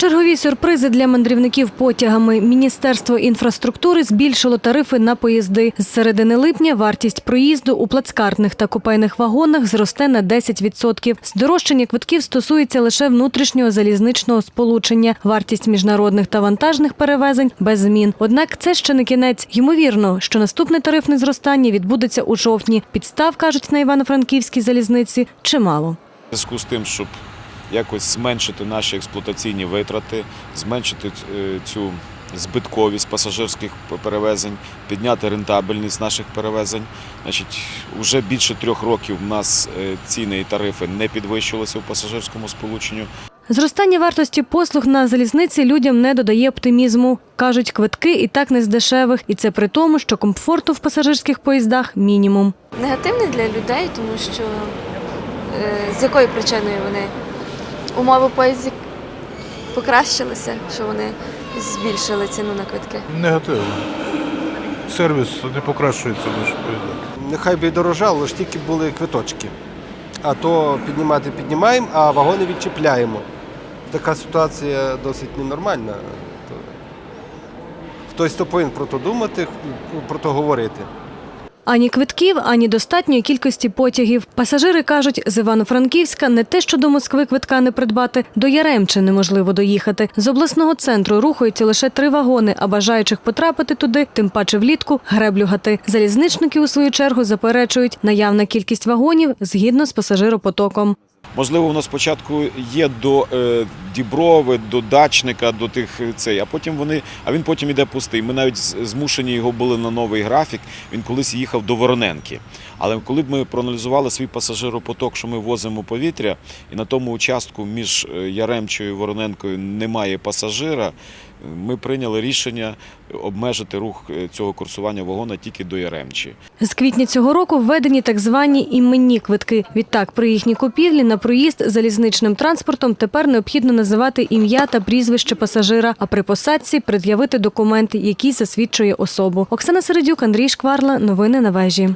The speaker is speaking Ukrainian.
Чергові сюрпризи для мандрівників потягами. Міністерство інфраструктури збільшило тарифи на поїзди. З середини липня вартість проїзду у плацкартних та купейних вагонах зросте на 10%. Здорожчання квитків стосується лише внутрішнього залізничного сполучення. Вартість міжнародних та вантажних перевезень без змін. Однак це ще не кінець. Ймовірно, що наступне тарифне зростання відбудеться у жовтні. Підстав кажуть на Івано-Франківській залізниці чимало. Зв'язку з тим, щоб якось зменшити наші експлуатаційні витрати, зменшити е, цю збитковість пасажирських перевезень, підняти рентабельність наших перевезень. Значить, вже більше трьох років у нас е, ціни і тарифи не підвищувалися у пасажирському сполученню. Зростання вартості послуг на залізниці людям не додає оптимізму. Кажуть, квитки і так не з дешевих, і це при тому, що комфорту в пасажирських поїздах мінімум. негативний для людей, тому що е, з якою причиною вони умови в поїзді покращилися, що вони збільшили ціну на квитки. Негативно. Сервіс не покращується в наших. Нехай би і дорожало, ж тільки були квиточки. А то піднімати піднімаємо, а вагони відчіпляємо. Така ситуація досить ненормальна. Хтось то повинен про то думати, про то говорити. Ані квитків, ані достатньої кількості потягів. Пасажири кажуть, з Івано-Франківська не те, що до Москви квитка не придбати, до Яремче неможливо доїхати. З обласного центру рухаються лише три вагони, а бажаючих потрапити туди, тим паче влітку, греблюгати. Залізничники у свою чергу заперечують наявна кількість вагонів згідно з пасажиропотоком. Можливо, воно спочатку є до е, Діброви, до дачника, до тих е, цей, а потім вони, а він потім іде пустий. Ми навіть змушені його були на новий графік. Він колись їхав до Вороненки. Але коли б ми проаналізували свій пасажиропоток, що ми возимо повітря, і на тому участку між е, Яремчою і Вороненкою немає пасажира, ми прийняли рішення обмежити рух е, цього курсування вагона тільки до Яремчі. З квітня цього року введені так звані іменні квитки. Відтак, при їхній купівлі на проїзд залізничним транспортом тепер необхідно називати ім'я та прізвище пасажира, а при посадці пред'явити документ, який засвідчує особу. Оксана Середюк, Андрій Шкварла. Новини на вежі.